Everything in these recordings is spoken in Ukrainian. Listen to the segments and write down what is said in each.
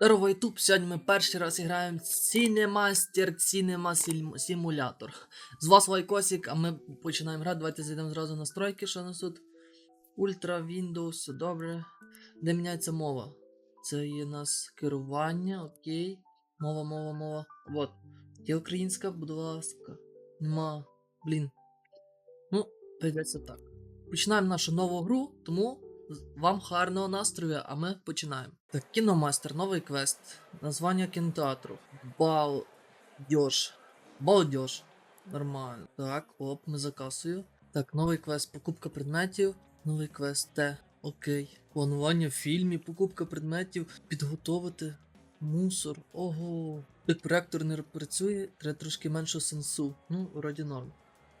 Здорово, Ютуб! Сьогодні ми перший раз граємо Cinemaster Cinema Sim- Simulator. З вас Вайкосик, а ми починаємо грати. Давайте зайдемо зразу в настройки, що нас тут. Ультра, Windows, добре. Де міняється мова? Це є у нас керування, окей. Мова, мова, мова. Вот. Є українська, будь ласка. Нема. Блін. Ну, прийдеться так. Починаємо нашу нову гру, тому вам гарного настрою, а ми починаємо. Так, кіномастер, новий квест. Названня кінотеатру. Балдеж. Балдеж. Нормально. Так, оп, ми за касою. Так, новий квест, покупка предметів. Новий квест Т. Окей. Планування в фільмі, покупка предметів, підготовити. Мусор. Ого. Як проектор не працює, треба трошки менше сенсу. Ну, вроді норм.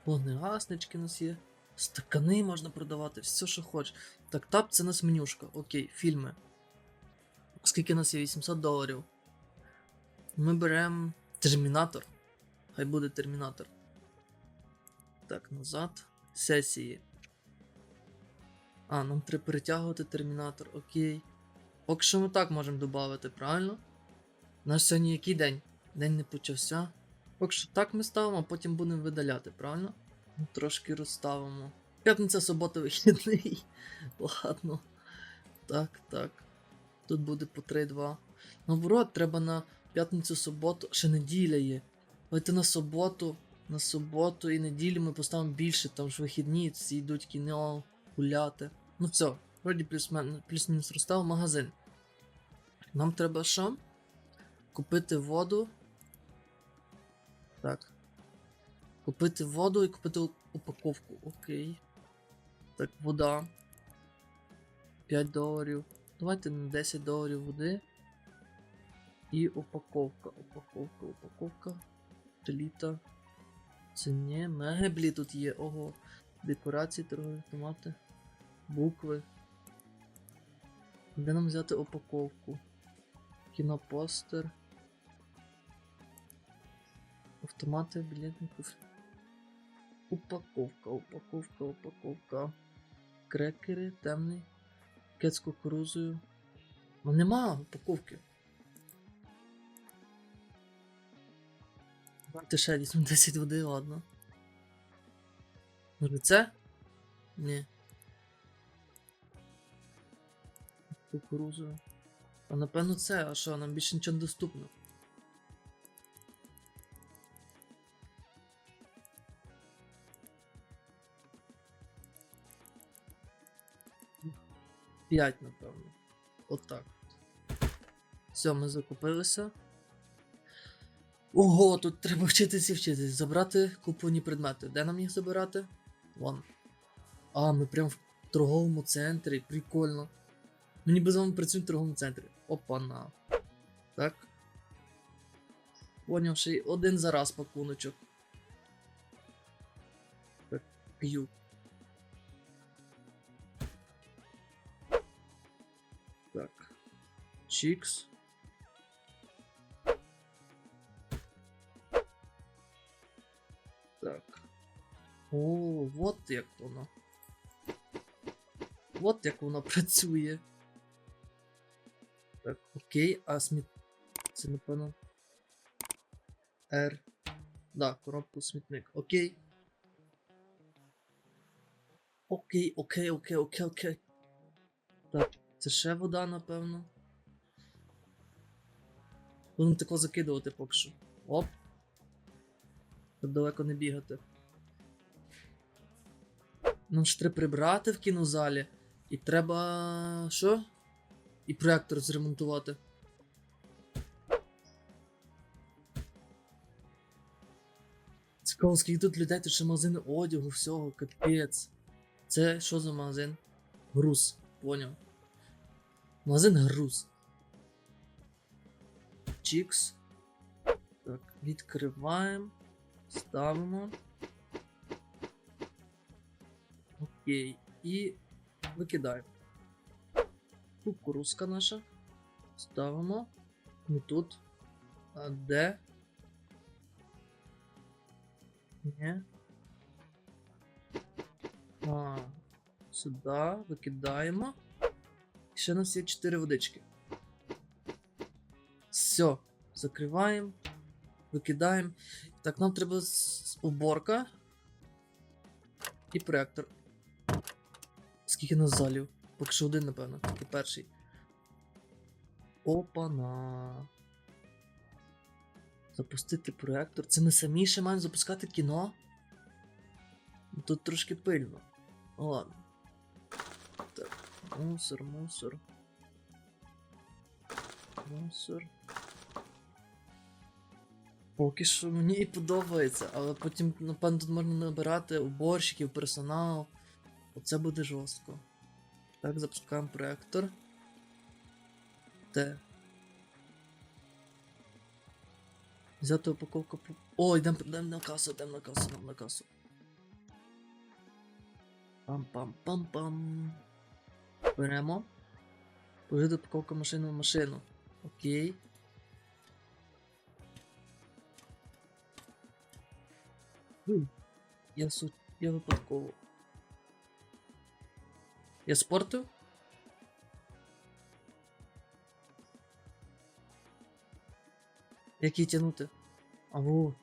Вогнегаснички у нас є. Стакани можна продавати, все, що хочеш. Так, тап це у нас менюшка. Окей, фільми. Скільки у нас є? 800 доларів. Ми беремо термінатор. Хай буде термінатор. Так, назад. Сесії. А, нам треба перетягувати термінатор, окей. Поки що ми так можемо додати, правильно? Нас сьогодні який день? День не почався. Поки що так ми ставимо, а потім будемо видаляти, правильно? Трошки розставимо. П'ятниця, субота, вихідний. Ладно. Так, так. Тут буде по 3-2. Наоборот, треба на п'ятницю, суботу. Ще неділя є. Давайте на суботу. На суботу і неділю ми поставимо більше, там ж вихідні, всі йдуть кіно, гуляти. Ну все, вроді плюс-мінус розстав магазин. Нам треба що? Купити воду. Так. Купити воду і купити упаковку. Окей. Так, вода. 5 доларів. Давайте на 10 доларів води. І упаковка. Упаковка, упаковка. 3 літа. Це не меблі тут є. Ого. Декорації, торгові автомати. Букви. Де нам взяти упаковку? Кінопостер. Автомати, білетників. Упаковка, упаковка, упаковка. Крекери, темний. Кет з кукурузою. Ну нема упаковки. Давайте ще візьмемо 10 води, ладно. Може це? Ні. Кукурузою. А напевно це, а що, нам більше нічого не доступно. П'ять, напевно. Отак. Все, ми закупилися. Ого, тут треба вчитися і вчитись. Забрати куповані предмети. Де нам їх забирати? Вон. А, ми прям в торговому центрі. Прикольно. Ми ніби з вами працюємо в торговому центрі. Опа-на. Так. Поняв, ще один за раз пакуночок. Так, п'ю. Чікс. Так. О, вот як воно. От як воно працює. Так, окей, а сміт. Це напевно. R. Да, коробку смітник. Окей. Окей, окей, окей, окей, окей. Так, це ще вода, напевно. Будемо тако закидувати поки що. Оп. Щоб далеко не бігати. Нам ж треба прибрати в кінозалі. І треба. що? І проектор зремонтувати. Цікаво, скільки тут людей, тут ще магазини одягу, всього, капець. Це що за магазин? Груз, поняв. Магазин груз. Чікс. Так, відкриваємо. Ставимо. Окей. І викидаємо. Кукурузка наша. Ставимо. Не тут. А де? Ні. А, сюди викидаємо. І ще у нас є 4 водички. Все, закриваємо, викидаємо. Так, нам треба уборка і проектор. Скільки нас залів? Поки що один, напевно, тільки перший. Опана. Запустити проектор. Це ми самі ще маємо запускати кіно? Тут трошки пильно. Ну ладно. Так, мусор, мусор. Мусор. Поки що мені і подобається, але потім, напевно, тут можна набирати уборщиків, персонал. Оце буде жорстко. Так, запускаємо проектор. Де? Взяти упаковку. О, йдемо йдем на касу, йдемо на касу, йдемо на касу. Пам-пам-пам-пам. Беремо. Поїду упаковка машину в машину. Окей. Я су... Я випадково. Я спортив? Як її тягнути? Ау.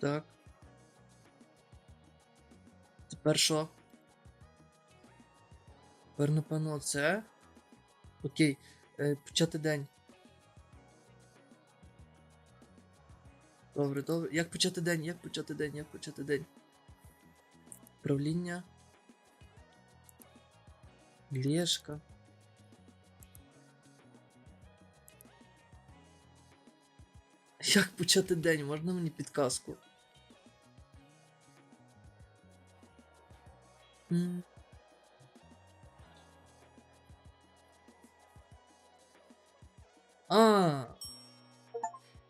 Так. Тепер що? Тепер, напевно, оце. Окей. Е, почати день. Добре, добре. Як почати день? Як почати день? Як почати день? Управління. Лєшка. Як почати день? Можна мені підказку? М. А.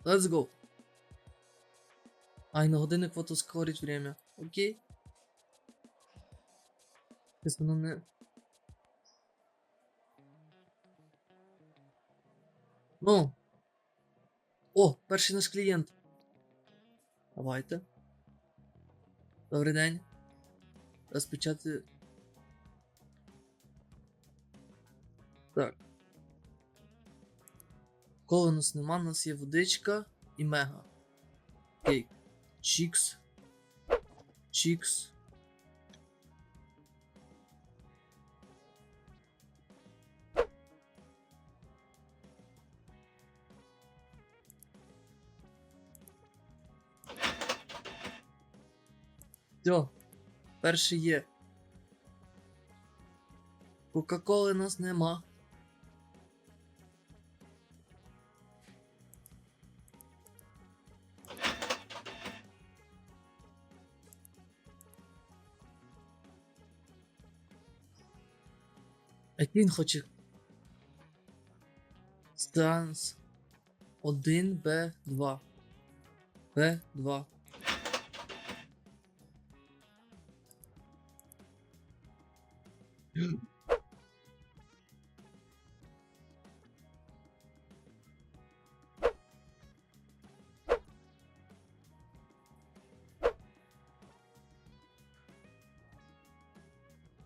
Let's go. Ай, на годинник вот ускорить время. Окей. Якщо воно не. Ну. О, перший наш клієнт. Давайте. Добрий день. Розпочати. Так. Коли у нас нема, у нас є водичка і мега. Окей. Чікс. Чікс. Все. Перший є. Кока-коли нас нема. Який він хоче. Станс 1 Б2. Б2.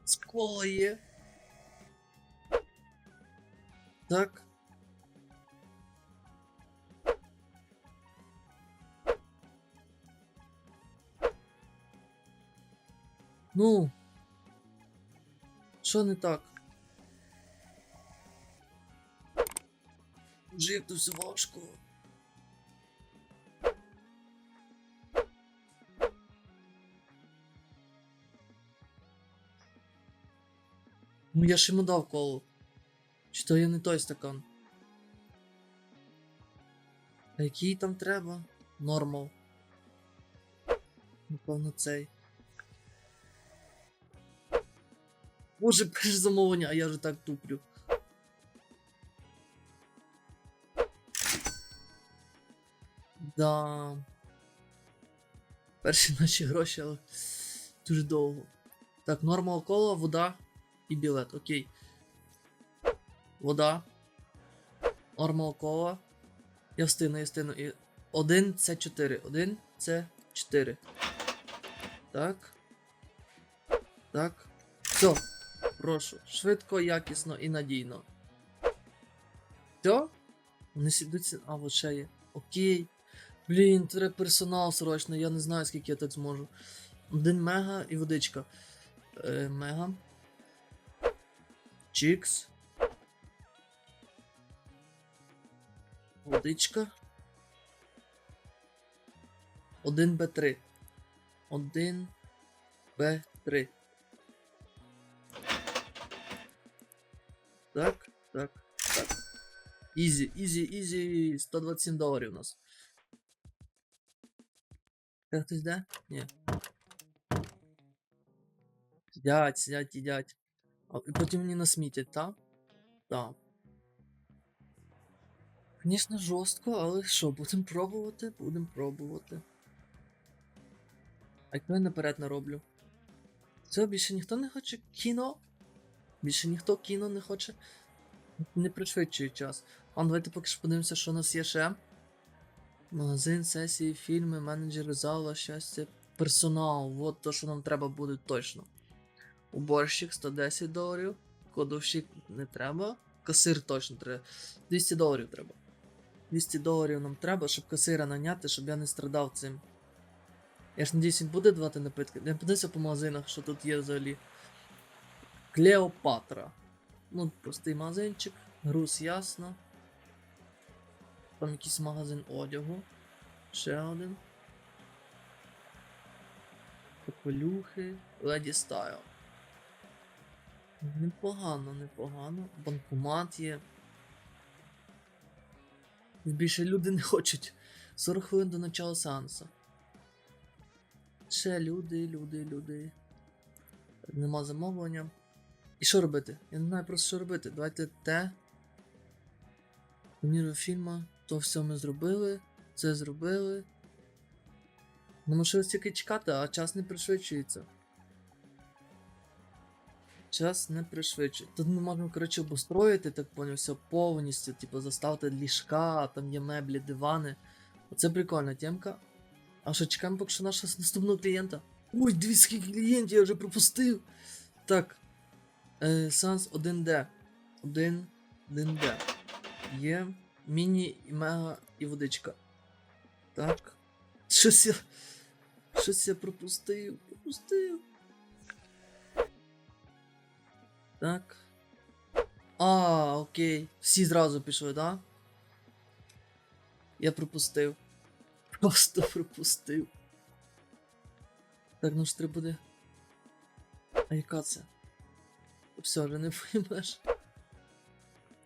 Скло. Так. Ну. Що не так? То все важко. Ну я ж йому дав колу. Чи то я не той стакан? А який там треба? Нормал. Напевно, цей. Боже, перше замовлення, а я вже так туплю. Да. Перші наші гроші, але дуже довго. Так, норма кола, вода і білет, окей. Вода. Норма кола. Я встигну. І... Один це 4. Один це 4. Так. Так. Все. Прошу. Швидко, якісно і надійно. Все? Вони сідуться. А, от ще є. Окей. Блін, треба персонал срочно, я не знаю, скільки я так зможу. Один мега і водичка. Е, мега. Чікс. Водичка. Один Б3. Один Б3. Так, так, так. Ізі, ізі, ізі. 127 доларів у нас. Це хтось де? Ні. Сидять, сидять, їдять. А, потім мені насмітять, так? Так. Звісно, жорстко, але що, будемо пробувати? Будемо пробувати. А я наперед нароблю? Все, більше ніхто не хоче кіно? Більше ніхто кіно не хоче. Не пришвидшує час. А давайте поки що подивимося, що у нас є ще. Магазин, сесії, фільми, менеджери зала, щастя, персонал. От то, що нам треба буде точно. Уборщик 110 доларів. Кладовщик не треба. Касир точно треба. 200 доларів треба. 200 доларів нам треба, щоб касира наняти, щоб я не страдав цим. Я ж надіюсь, він буде давати напитки. Я подивився по магазинах, що тут є взагалі. Клеопатра. Ну, простий магазинчик. Груз ясно. Там якийсь магазин одягу. Ще один. Капелюхи. Леді Стайл. Непогано, непогано. Банкомат є. Більше люди не хочуть. 40 хвилин до начала сеансу. Ще люди, люди, люди. Нема замовлення. І що робити? Я не знаю просто що робити. Давайте те. Прем'єру фільму. То все ми зробили. Це зробили. Ну, може тільки чекати, а час не пришвидшується. Час не пришвидшує. Тут ми можемо, коротше, обустроїти, так поняв, все повністю, типу, заставити ліжка, там є меблі, дивани. Оце прикольна темка. А що, чекаємо поки що нашого наступного клієнта. Ой, дві скільки клієнтів, я вже пропустив. Так. Е, Санс 1D. 1. 1D. Є. Міні, і мега і водичка. Так. Щось я. Щось я пропустив. Пропустив. Так. А, окей. Всі зразу пішли, да? Я пропустив. Просто пропустив. Так, ну ж треба буде. А яка це? Все, вже не поймеш.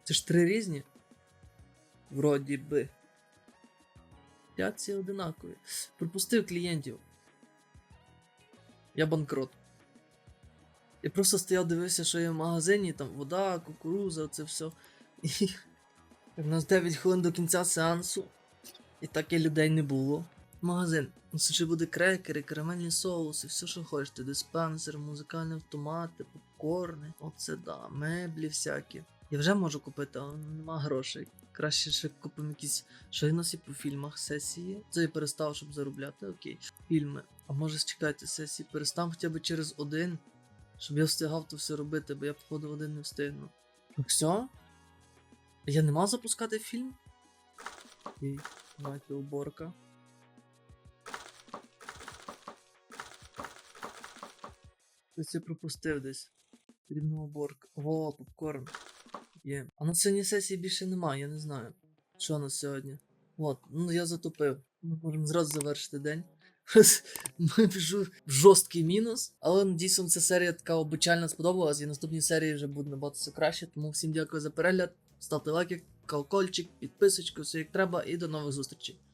Це ж три різні? Вроді би. Я ці одинакові. Пропустив клієнтів. Я банкрот. Я просто стояв, дивився, що є в магазині, там вода, кукуруза, це все. І у нас 9 хвилин до кінця сеансу. І так і людей не було. Магазин. Ну, Це ще буде крекери, карамельні соуси, все, що хочете. Диспенсер, музикальні автомати, попкорни. Оце да, меблі всякі. Я вже можу купити, але нема грошей. Краще ще купимо якісь. В по фільмах сесії. Це я перестав, щоб заробляти, окей. Фільми. А може чекайте сесії, перестав хоча б через один, щоб я встигав то все робити, бо я, походу, один не встигну. Ну все? Я не мав запускати фільм? Окей, давайте уборка. Я пропустив десь. Рівна уборка. О, попкорн. Є. А на сьогодні сесії більше немає, я не знаю. Що у нас сьогодні? От, ну я затопив. Ми можемо зразу завершити день. Пишу жорсткий мінус, але дійсно ця серія така обичайна сподобалась, і наступні серії вже буде набагато все краще. Тому всім дякую за перегляд. Ставте лайки, колокольчик, підписочку, все як треба, і до нових зустрічей.